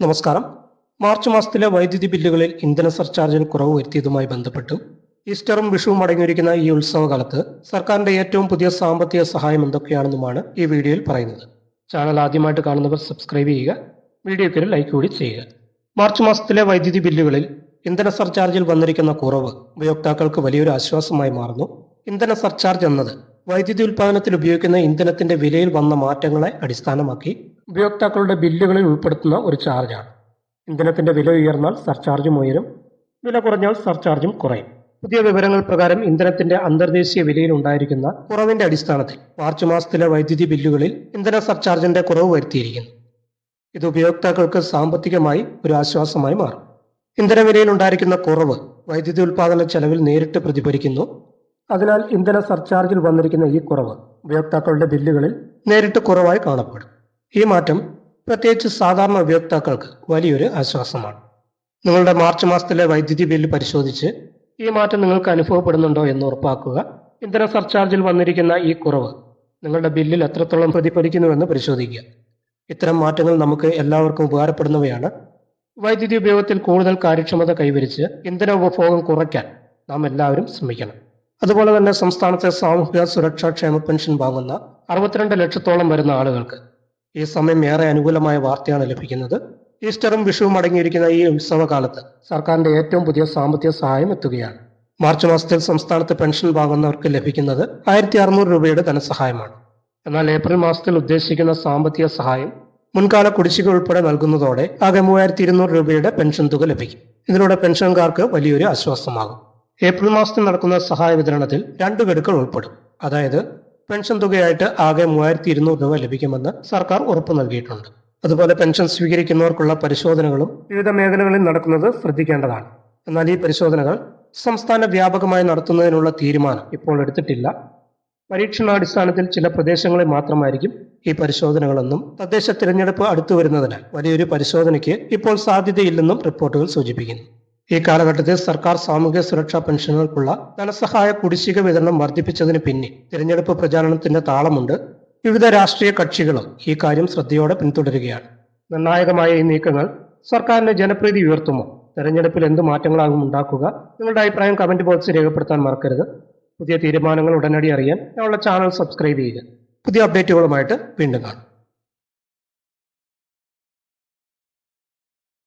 നമസ്കാരം. മാർച്ച് മാസത്തിലെ വൈദ്യുതി ബില്ലുകളിൽ ഇന്ധന സർചാർജിൽ കുറവ് വരുത്തിയതുമായി ബന്ധപ്പെട്ട് ഈസ്റ്ററും വിഷുവും അടങ്ങിയിരിക്കുന്ന ഈ ഉത്സവകാലത്ത് സർക്കാരിന്റെ ഏറ്റവും പുതിയ സാമ്പത്തിക സഹായം എന്തൊക്കെയാണെന്നുമാണ് ഈ വീഡിയോയിൽ പറയുന്നത്. ചാനൽ ആദ്യമായിട്ട് കാണുന്നവർ സബ്സ്ക്രൈബ് ചെയ്യുക വീഡിയോയ്ക്ക് ഒരു ലൈക്ക് കൂടി ചെയ്യുക. മാർച്ച് മാസത്തിലെ വൈദ്യുതി ബില്ലുകളിൽ ഇന്ധന സർചാർജിൽ വന്നിരിക്കുന്ന കുറവ് ഉപയോക്താക്കൾക്ക് വലിയൊരു ആശ്വാസമായി മാറുന്നു. ഇന്ധന സർചാർജ് എന്നത് വൈദ്യുതി ഉൽപ്പാദനത്തിൽ ഉപയോഗിക്കുന്ന ഇന്ധനത്തിന്റെ വിലയിൽ വന്ന മാറ്റങ്ങളെ അടിസ്ഥാനമാക്കി ഉപയോക്താക്കളുടെ ബില്ലുകളിൽ ഉൾപ്പെടുത്തുന്ന ഒരു ചാർജാണ്. ഇന്ധനത്തിന്റെ വില ഉയർന്നാൽ സർചാർജും ഉയരും. വില കുറഞ്ഞാൽ സർചാർജും കുറയും. പുതിയ വിവരങ്ങൾ പ്രകാരം ഇന്ധനത്തിന്റെ അന്തർദേശീയ വിലയിൽ ഉണ്ടായിരിക്കുന്ന കുറവിന്റെ അടിസ്ഥാനത്തിൽ മാർച്ച് മാസത്തിലെ വൈദ്യുതി ബില്ലുകളിൽ ഇന്ധന സർചാർജിന്റെ കുറവ് വരുത്തിയിരിക്കുന്നു. ഇത് ഉപയോക്താക്കൾക്ക് സാമ്പത്തികമായി ഒരു ആശ്വാസമായി മാറും. ഇന്ധന വിലയിൽ ഉണ്ടായിരിക്കുന്ന കുറവ് വൈദ്യുതി ഉൽപാദന ചെലവിൽ നേരിട്ട് പ്രതിഫലിക്കുന്നു. അതിനാൽ ഇന്ധന സർചാർജിൽ വന്നിരിക്കുന്ന ഈ കുറവ് ഉപയോക്താക്കളുടെ ബില്ലുകളിൽ നേരിട്ട് കുറവായി കാണപ്പെടും. ഈ മാറ്റം പ്രത്യേകിച്ച് സാധാരണ ഉപയോക്താക്കൾക്ക് വലിയൊരു ആശ്വാസമാണ്. നിങ്ങളുടെ മാർച്ച് മാസത്തിലെ വൈദ്യുതി ബില്ല് പരിശോധിച്ച് ഈ മാറ്റം നിങ്ങൾക്ക് അനുഭവപ്പെടുന്നുണ്ടോ എന്ന് ഉറപ്പാക്കുക. ഇന്ധന സർചാർജിൽ വന്നിരിക്കുന്ന ഈ കുറവ് നിങ്ങളുടെ ബില്ലിൽ എത്രത്തോളം പ്രതിഫലിക്കുന്നുവെന്ന് പരിശോധിക്കുക. ഇത്തരം മാറ്റങ്ങൾ നമുക്ക് എല്ലാവർക്കും ഉപകാരപ്പെടുന്നവയാണ്. വൈദ്യുതി ഉപയോഗത്തിൽ കൂടുതൽ കാര്യക്ഷമത കൈവരിച്ച് ഇന്ധന ഉപഭോഗം കുറയ്ക്കാൻ നാം എല്ലാവരും ശ്രമിക്കണം. അതുപോലെ തന്നെ സംസ്ഥാനത്തെ സാമൂഹിക സുരക്ഷാ ക്ഷേമ പെൻഷൻ വാങ്ങുന്ന അറുപത്തിരണ്ട് ലക്ഷത്തോളം വരുന്ന ആളുകൾക്ക് ഈ സമയം ഏറെ അനുകൂലമായ വാർത്തയാണ് ലഭിക്കുന്നത്. ഈസ്റ്ററും വിഷുവും അടങ്ങിയിരിക്കുന്ന ഈ ഉത്സവകാലത്ത് സർക്കാരിന്റെ ഏറ്റവും പുതിയ സാമ്പത്തിക സഹായം എത്തുകയാണ്. മാർച്ച് മാസത്തിൽ സംസ്ഥാനത്ത് പെൻഷൻ വാങ്ങുന്നവർക്ക് ലഭിക്കുന്നത് ആയിരത്തി അറുന്നൂറ് രൂപയുടെ ധനസഹായമാണ്. എന്നാൽ ഏപ്രിൽ മാസത്തിൽ ഉദ്ദേശിക്കുന്ന സാമ്പത്തിക സഹായം മുൻകാല കുടിശ്ശിക ഉൾപ്പെടെ നൽകുന്നതോടെ ആകെ മൂവായിരത്തി ഇരുന്നൂറ് രൂപയുടെ പെൻഷൻ തുക ലഭിക്കും. ഇതിലൂടെ പെൻഷൻകാർക്ക് വലിയൊരു ആശ്വാസമാകും. ഏപ്രിൽ മാസത്തിൽ നടക്കുന്ന സഹായ വിതരണത്തിൽ രണ്ട് ഗഡുക്കൾ ഉൾപ്പെടും. അതായത് പെൻഷൻ തുകയായിട്ട് ആകെ മൂവായിരത്തി ഇരുന്നൂറ് രൂപ ലഭിക്കുമെന്ന് സർക്കാർ ഉറപ്പു നൽകിയിട്ടുണ്ട്. അതുപോലെ പെൻഷൻ സ്വീകരിക്കുന്നവർക്കുള്ള പരിശോധനകളും വിവിധ മേഖലകളിൽ നടക്കുന്നത് ശ്രദ്ധിക്കേണ്ടതാണ്. എന്നാൽ ഈ പരിശോധനകൾ സംസ്ഥാന വ്യാപകമായി നടത്തുന്നതിനുള്ള തീരുമാനം ഇപ്പോൾ എടുത്തിട്ടില്ല. പരീക്ഷണാടിസ്ഥാനത്തിൽ ചില പ്രദേശങ്ങളിൽ മാത്രമായിരിക്കും ഈ പരിശോധനകളെന്നും തദ്ദേശ തിരഞ്ഞെടുപ്പ് അടുത്തു വരുന്നതിനാൽ വലിയൊരു പരിശോധനയ്ക്ക് ഇപ്പോൾ സാധ്യതയില്ലെന്നും റിപ്പോർട്ടുകൾ സൂചിപ്പിക്കുന്നു. ഈ കാലഘട്ടത്തിൽ സർക്കാർ സാമൂഹ്യ സുരക്ഷാ പെൻഷനുകൾക്കുള്ള ധനസഹായ കുടിശ്ശിക വിതരണം വർദ്ധിപ്പിച്ചതിന് പിന്നിൽ തിരഞ്ഞെടുപ്പ് പ്രചാരണത്തിന്റെ താളമുണ്ട്. വിവിധ രാഷ്ട്രീയ കക്ഷികളും ഈ കാര്യം ശ്രദ്ധയോടെ പിന്തുടരുകയാണ്. നിർണായകമായ ഈ നീക്കങ്ങൾ സർക്കാരിന്റെ ജനപ്രീതി ഉയർത്തുമോ? തെരഞ്ഞെടുപ്പിൽ എന്ത് മാറ്റങ്ങളാകും ഉണ്ടാക്കുക? നിങ്ങളുടെ അഭിപ്രായം കമന്റ് ബോക്സിൽ രേഖപ്പെടുത്താൻ മറക്കരുത്. പുതിയ തീരുമാനങ്ങൾ ഉടനടി അറിയാൻ ഞങ്ങളുടെ ചാനൽ സബ്സ്ക്രൈബ് ചെയ്യുക. പുതിയ അപ്ഡേറ്റുകളുമായിട്ട് വീണ്ടും കാണാം.